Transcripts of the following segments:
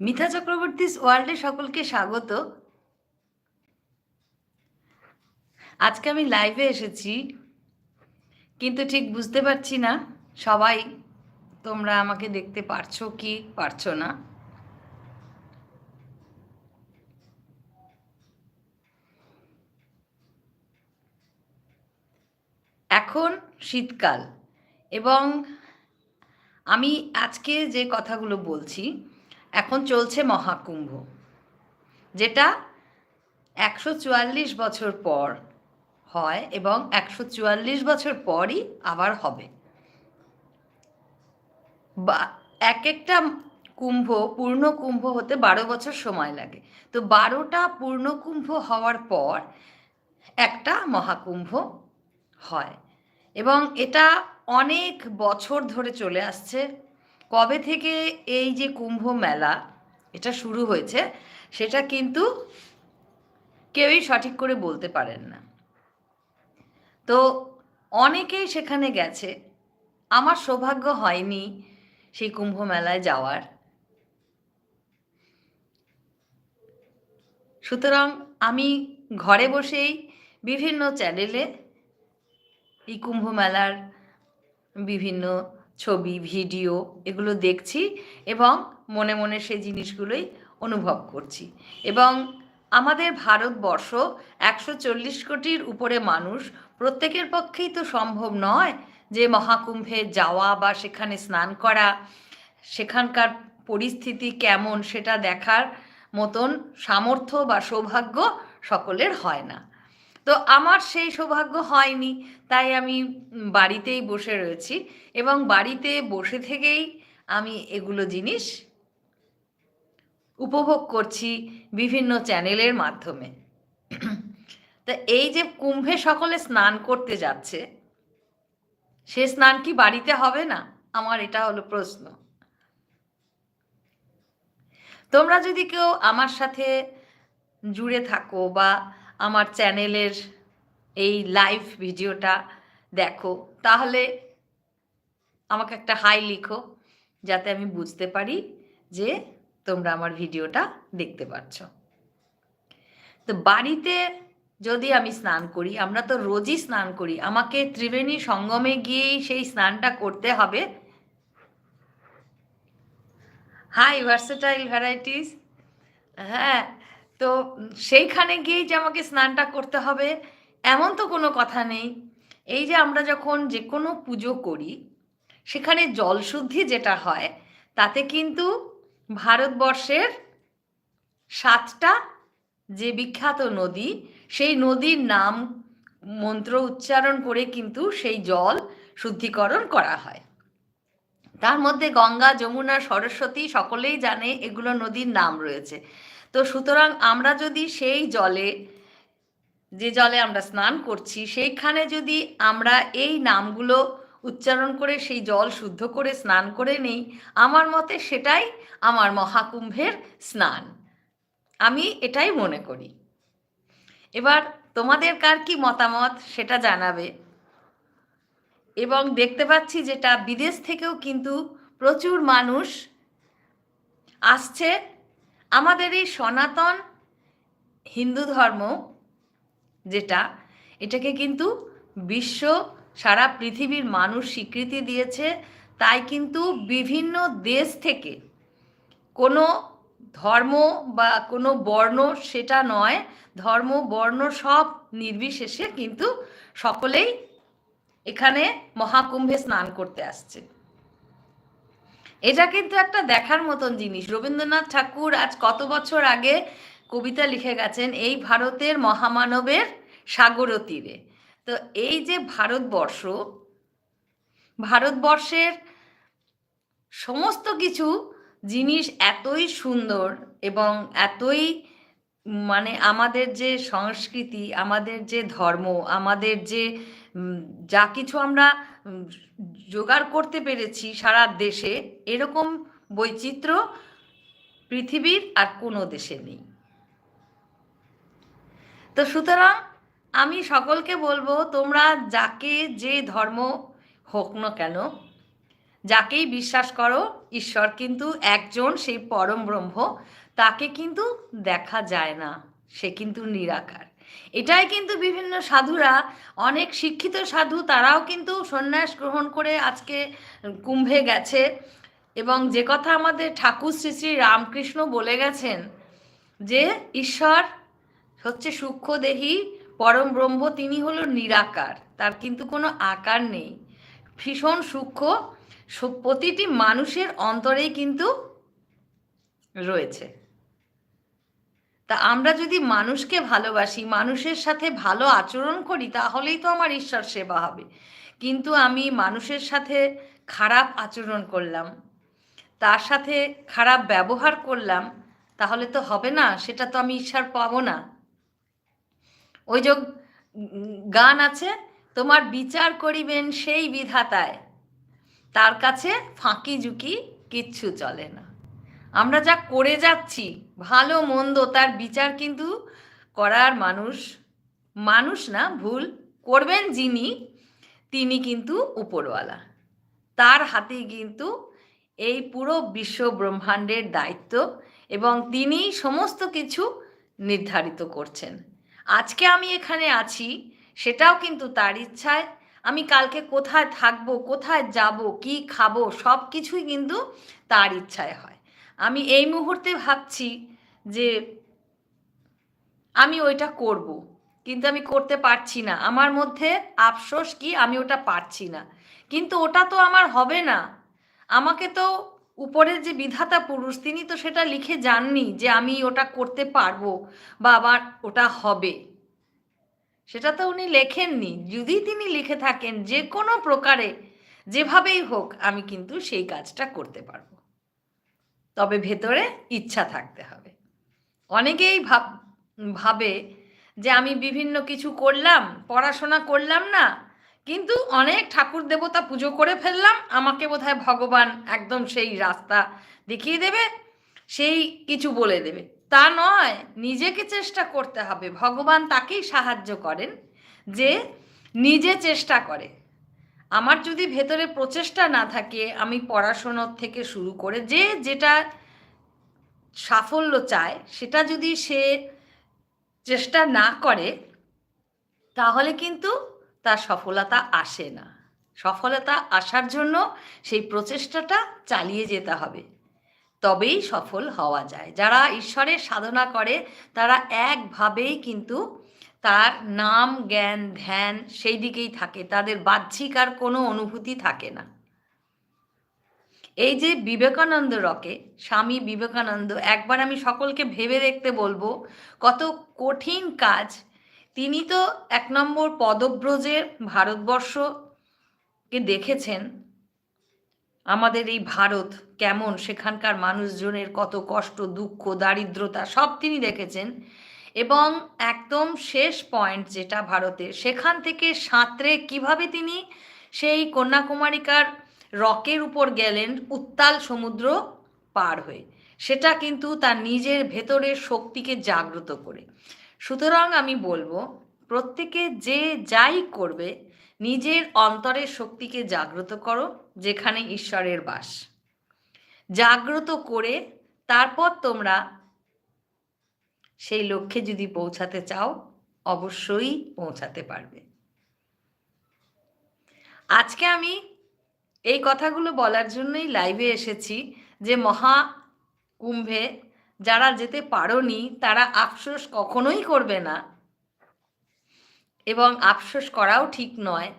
মিথা চক্রবর্তীস ওয়ার্ল্ডে সকলকে স্বাগত। আজকে আমি লাইভে এসেছি, কিন্তু ঠিক বুঝতে পারছি না, সবাই তোমরা আমাকে দেখতে পারছ কি পারছ না। এখন শীতকাল এবং আমি আজকে যে কথাগুলো বলছি এখন চলছে মহাকুম্ভ, যেটা একশো চুয়াল্লিশ বছর পর হয় এবং একশো চুয়াল্লিশ বছর পরই আবার হবে। বা এক একটা কুম্ভ, পূর্ণ কুম্ভ হতে বারো বছর সময় লাগে। তো বারোটা পূর্ণ কুম্ভ হওয়ার পর একটা মহাকুম্ভ হয় এবং এটা অনেক বছর ধরে চলে আসছে। কবে থেকে এই যে কুম্ভ মেলা, এটা শুরু হয়েছে, সেটা কিন্তু কেউই সঠিক করে বলতে পারেন না। তো অনেকেই সেখানে গেছে। আমার সৌভাগ্য হয়নি সেই কুম্ভ মেলায় যাওয়ার। সুতরাং আমি ঘরে বসেই বিভিন্ন চ্যানেলে এই কুম্ভ মেলার বিভিন্ন ছবি, ভিডিও এগুলো দেখছি এবং মনে মনে সেই জিনিসগুলোই অনুভব করছি। এবং আমাদের ভারতবর্ষ একশো চল্লিশ কোটির উপরে মানুষ, প্রত্যেকের পক্ষেই তো সম্ভব নয় যে মহাকুম্ভে যাওয়া বা সেখানে স্নান করা, সেখানকার পরিস্থিতি কেমন সেটা দেখার মতন সামর্থ্য বা সৌভাগ্য সকলের হয় না। তো আমার সেই সৌভাগ্য হয়নি, তাই আমি বাড়িতেই বসে রয়েছি এবং বাড়িতে বসে থেকেই আমি এগুলো জিনিস উপভোগ করছি বিভিন্ন চ্যানেলের মাধ্যমে। তা এই যে কুম্ভে সকলে স্নান করতে যাচ্ছে, সে স্নান কি বাড়িতে হবে না? আমার এটা হলো প্রশ্ন। তোমরা যদি কেউ আমার সাথে জুড়ে থাকো বা আমার চ্যানেলের এই লাইভ ভিডিওটা দেখো। তাহলে আমাকে একটা হাই লিখো, যাতে আমি বুঝতে পারি যে তোমরা আমার ভিডিওটা দেখতে পাচ্ছ তো বাড়িতে যদি আমি স্নান করি, আমরা তো রোজই স্নান করি, আমাকে ত্রিবেণী সঙ্গমে গিয়েই সেই স্নানটা করতে হবে। হাই ভার্সেটাইল ভ্যারাইটিস হ্যাঁ তো সেইখানে গিয়েই যে আমাকে স্নানটা করতে হবে, এমন তো কোনো কথা নেই। এই যে আমরা যখন যে কোনো পুজো করি, সেখানে জলশুদ্ধি যেটা হয়, তাতে কিন্তু ভারতবর্ষের সাতটা যে বিখ্যাত নদী, সেই নদীর নাম মন্ত্র উচ্চারণ করে কিন্তু সেই জল শুদ্ধিকরণ করা হয়। তার মধ্যে গঙ্গা, যমুনা, সরস্বতী সকলেই জানে এগুলো নদীর নাম রয়েছে। তো সুতরাং আমরা যদি সেই জলে, যে জলে আমরা স্নান করছি, সেইখানে যদি আমরা এই নামগুলো উচ্চারণ করে, সেই জল শুদ্ধ করে স্নান করে নেই, আমার মতে সেটাই আমার মহাকুম্ভের স্নান। আমি এটাই মনে করি। এবার তোমাদের কার কি মতামত সেটা জানাবে। এবং দেখতে পাচ্ছি যেটা বিদেশ থেকেও কিন্তু প্রচুর মানুষ আসছে আমাদের এই সনাতন হিন্দু ধর্ম যেটা, এটাকে কিন্তু বিশ্ব সারা পৃথিবীর মানুষ স্বীকৃতি দিয়েছে। তাই কিন্তু বিভিন্ন দেশ থেকে কোনো ধর্ম বা কোনো বর্ণ সেটা নয়, ধর্ম, বর্ণ সব নির্বিশেষে কিন্তু সকলেই এখানে মহাকুম্ভে স্নান করতে আসছে। এটা কিন্তু একটা দেখার মতন জিনিস। রবীন্দ্রনাথ ঠাকুর আজ কত বছর আগে কবিতা লিখে গেছেন, এই ভারতের মহামানবের সাগর তীরে। তো এই যে ভারতবর্ষ, ভারতবর্ষের সমস্ত কিছু জিনিস এতই সুন্দর এবং এতই মানে আমাদের যে সংস্কৃতি, আমাদের যে ধর্ম, আমাদের যে যা কিছু আমরা জোগাড় করতে পেরেছি সারা দেশে। এরকম বৈচিত্র্য পৃথিবীর আর কোনো দেশে নেই। তো সুতরাং আমি সকলকে বলব, তোমরা যাকে যে ধর্ম হোক না কেন, যাকেই বিশ্বাস করো, ঈশ্বর কিন্তু একজন সেই পরম ব্রহ্ম, তাকে কিন্তু দেখা যায় না, সে কিন্তু নিরাকার। এটাই কিন্তু বিভিন্ন সাধুরা, অনেক শিক্ষিত সাধু, তারাও কিন্তু সন্ন্যাস গ্রহণ করে আজকে কুম্ভে গেছে। এবং যে কথা আমাদের ঠাকুর শ্রী শ্রী রামকৃষ্ণ বলে গেছেন যে, ঈশ্বর হচ্ছে সূক্ষ্মদেহী, পরম ব্রহ্ম, তিনি হলো নিরাকার, তার কিন্তু কোনো আকার নেই। ভীষণ সূক্ষ্ম প্রতিটি মানুষের অন্তরেই কিন্তু রয়েছে। তা আমরা যদি মানুষকে ভালোবাসি, মানুষের সাথে ভালো আচরণ করি, তাহলেই তো আমার ঈশ্বর সেবা হবে। কিন্তু আমি মানুষের সাথে খারাপ আচরণ করলাম, তার সাথে খারাপ ব্যবহার করলাম, তাহলে তো হবে না, সেটা তো আমি ঈশ্বর পাবো না। ওই যে গান আছে, তোমার বিচার করিবেন সেই বিধাতায়, তার কাছে ফাঁকি ঝুঁকি কিচ্ছু চলে না। আমরা যা করে যাচ্ছি, ভালো, মন্দ, তার বিচার কিন্তু করার মানুষ মানুষ না, ভুল করবেন যিনি, তিনি কিন্তু উপরওয়ালা। তার হাতে কিন্তু এই পুরো বিশ্ব ব্রহ্মাণ্ডের দায়িত্ব এবং তিনি সমস্ত কিছু নির্ধারিত করছেন। আজকে আমি এখানে আছি, সেটাও কিন্তু তার ইচ্ছায়। আমি কালকে কোথায় থাকব, কোথায় যাব, কি খাব সব কিছুই কিন্তু তার ইচ্ছায় হয়। আমি এই মুহূর্তে ভাবছি যে আমি ওইটা করব, কিন্তু আমি করতে পারছি না। আমার মধ্যে আফসোস কি, আমি ওটা পারছি না। কিন্তু ওটা তো আমার হবে না। আমাকে তো উপরের যে বিধাতা পুরুষ, তিনি তো সেটা লিখে যাননি যে আমি ওটা করতে পারব বা আবার ওটা হবে। সেটা তো উনি লেখেননি। যদি তিনি লিখে থাকেন যে কোনো প্রকারে, যেভাবেই হোক, আমি কিন্তু সেই কাজটা করতে পারব। তবে ভেতরে ইচ্ছা থাকতে হবে। অনেকেই ভাব, ভাবে যে আমি বিভিন্ন কিছু করলাম, পড়াশোনা করলাম না, কিন্তু অনেক ঠাকুর দেবতা পুজো করে ফেললাম, আমাকে বোধহয় ভগবান একদম সেই রাস্তা দেখিয়ে দেবে, সেই কিছু বলে দেবে। তা নয়, নিজেকে চেষ্টা করতে হবে। ভগবান তাকেই সাহায্য করেন যে নিজে চেষ্টা করে। আমার যদি ভেতরে প্রচেষ্টা না থাকে, আমি পড়াশোনার থেকে শুরু করে যে যেটা সাফল্য চায়, সেটা যদি সে চেষ্টা না করে, তাহলে কিন্তু তার সফলতা আসে না। সফলতা আসার জন্য সেই প্রচেষ্টাটা চালিয়ে যেতে হবে। তবেই সফল হওয়া যায়। যারা ঈশ্বরের সাধনা করে, তারা একভাবেই কিন্তু তার নাম, জ্ঞান, ধ্যান সেই দিকেই থাকে। তাদের বাহ্যিক আর কোনো অনুভূতি থাকে না। এই যে বিবেকানন্দ রকে, স্বামী বিবেকানন্দ, একবার আমি সকলকে ভেবে দেখতে বলব, কত কঠিন কাজ। তিনি তো এক নম্বর পদব্রজে ভারতবর্ষকে দেখেছেন। আমাদের এই ভারত কেমন? সেখানকার মানুষজনের কত কষ্ট, দুঃখ, দারিদ্রতা, সব তিনি দেখেছেন। এবং একদম শেষ পয়েন্ট যেটা ভারতের, সেখান থেকে সাঁতরে কীভাবে তিনি সেই কন্যাকুমারিকার রকের উপর গেলেন উত্তাল সমুদ্র পার হয়ে? সেটা কিন্তু তার নিজের ভেতরের শক্তিকে জাগ্রত করে। সুতরাং আমি বলব, প্রত্যেকে যে যাই করবে, নিজের অন্তরের শক্তিকে জাগ্রত করো, যেখানে ঈশ্বরের বাস। জাগ্রত করে তারপর তোমরা সেই লক্ষ্যে যদি পৌঁছাতে চাও, অবশ্যই পৌঁছাতে পারবে। আজকে আমি এই কথাগুলো বলার জন্যই লাইভে এসেছি যে মহা কুম্ভে যারা যেতে পারোনি, তারা আফসোস কখনোই করবে না। এবং আফসোস করাও ঠিক নয়,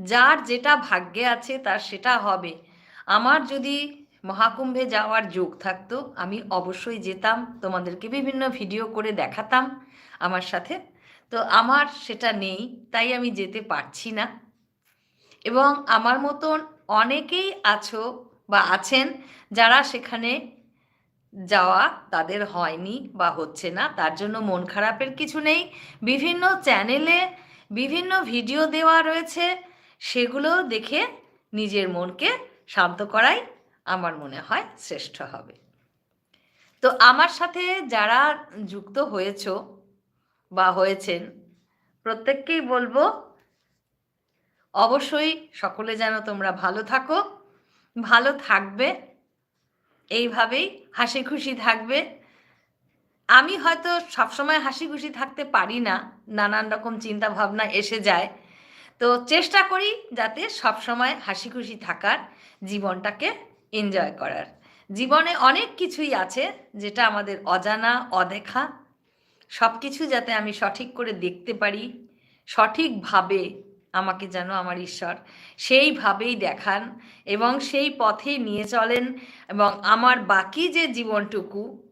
যার যেটা ভাগ্যে আছে, তার সেটা হবে। আমার যদি মহাকুম্ভে যাওয়ার যোগ থাকতো। আমি অবশ্যই যেতাম, তোমাদেরকে বিভিন্ন ভিডিও করে দেখাতাম আমার সাথে। তো আমার সেটা নেই, তাই আমি যেতে পারছি না। এবং আমার মতন অনেকেই আছো বা আছেন যারা সেখানে যাওয়া তাদের হয়নি বা হচ্ছে না, তার জন্য মন খারাপের কিছু নেই। বিভিন্ন চ্যানেলে বিভিন্ন ভিডিও দেওয়া রয়েছে, সেগুলো দেখে নিজের মনকে শান্ত করাই আমার মনে হয় শ্রেষ্ঠ হবে। তো আমার সাথে যারা যুক্ত হয়েছ বা হয়েছেন, প্রত্যেককেই বলব, অবশ্যই সকলে যেন তোমরা ভালো থাকো, ভালো থাকবে, এইভাবেই হাসি খুশি থাকবে। আমি হয়তো সবসময় হাসি খুশি থাকতে পারি না, নানান রকম চিন্তা ভাবনা এসে যায়। তো চেষ্টা করি যাতে সবসময় হাসি খুশি থাকার জীবনটাকে এনজয় করার। জীবনে অনেক কিছুই আছে যেটা আমাদের অজানা, অদেখা সব কিছু যাতে আমি সঠিক করে দেখতে পারি, সঠিকভাবে আমাকে যেন আমার ঈশ্বর সেইভাবেই দেখান এবং সেই পথে নিয়ে চলেন এবং আমার বাকি যে জীবনটুকু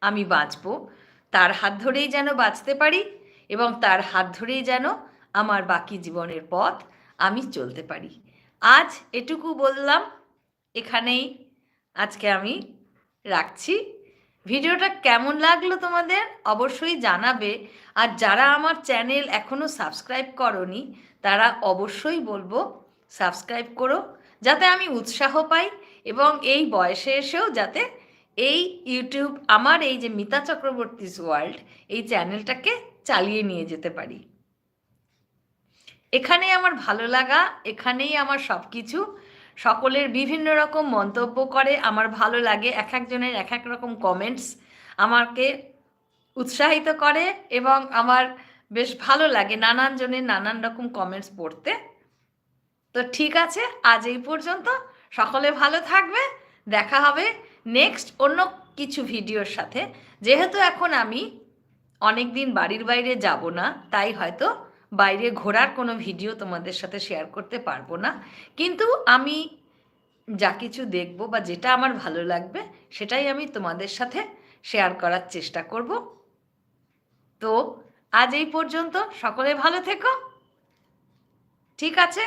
আমি বাঁচব, তার হাত ধরেই যেন বাঁচতে পারি এবং তার হাত ধরেই যেন আমার বাকি জীবনের পথ আমি চলতে পারি। আজ এটুকু বললাম। এখানেই আজকে আমি রাখছি। ভিডিওটা কেমন লাগল তোমাদের অবশ্যই জানাবে। আর যারা আমার চ্যানেল এখনও সাবস্ক্রাইব করনি, তারা অবশ্যই বলব সাবস্ক্রাইব করো, যাতে আমি উৎসাহ পাই এবং এই বয়সে এসেও যাতে এই ইউটিউব, আমার এই যে মিতা চক্রবর্তীস ওয়ার্ল্ড, এই চ্যানেলটাকে চালিয়ে নিয়ে যেতে পারি। এখানেই আমার ভালো লাগা, এখানেই আমার সব কিছু সকলের বিভিন্ন রকম মন্তব্য করে, আমার ভালো লাগে এক একজনের এক এক রকম কমেন্টস আমাকে উৎসাহিত করে এবং আমার বেশ ভালো লাগে নানান জনের নানান রকম কমেন্টস পড়তে। তো ঠিক আছে, আজ এই পর্যন্ত। সকলে ভালো থাকবে, দেখা হবে নেক্সট অন্য কিছু ভিডিওর সাথে। যেহেতু এখন আমি অনেক দিন বাড়ির বাইরে যাব না, তাই হয়তো বাইরে ঘোরার কোনো ভিডিও তোমাদের সাথে শেয়ার করতে পারব না। কিন্তু আমি যা কিছু দেখব বা যেটা আমার ভালো লাগবে, সেটাই আমি তোমাদের সাথে শেয়ার করার চেষ্টা করব। তো আজ এই পর্যন্ত সকলে ভালো থেকো। ঠিক আছে?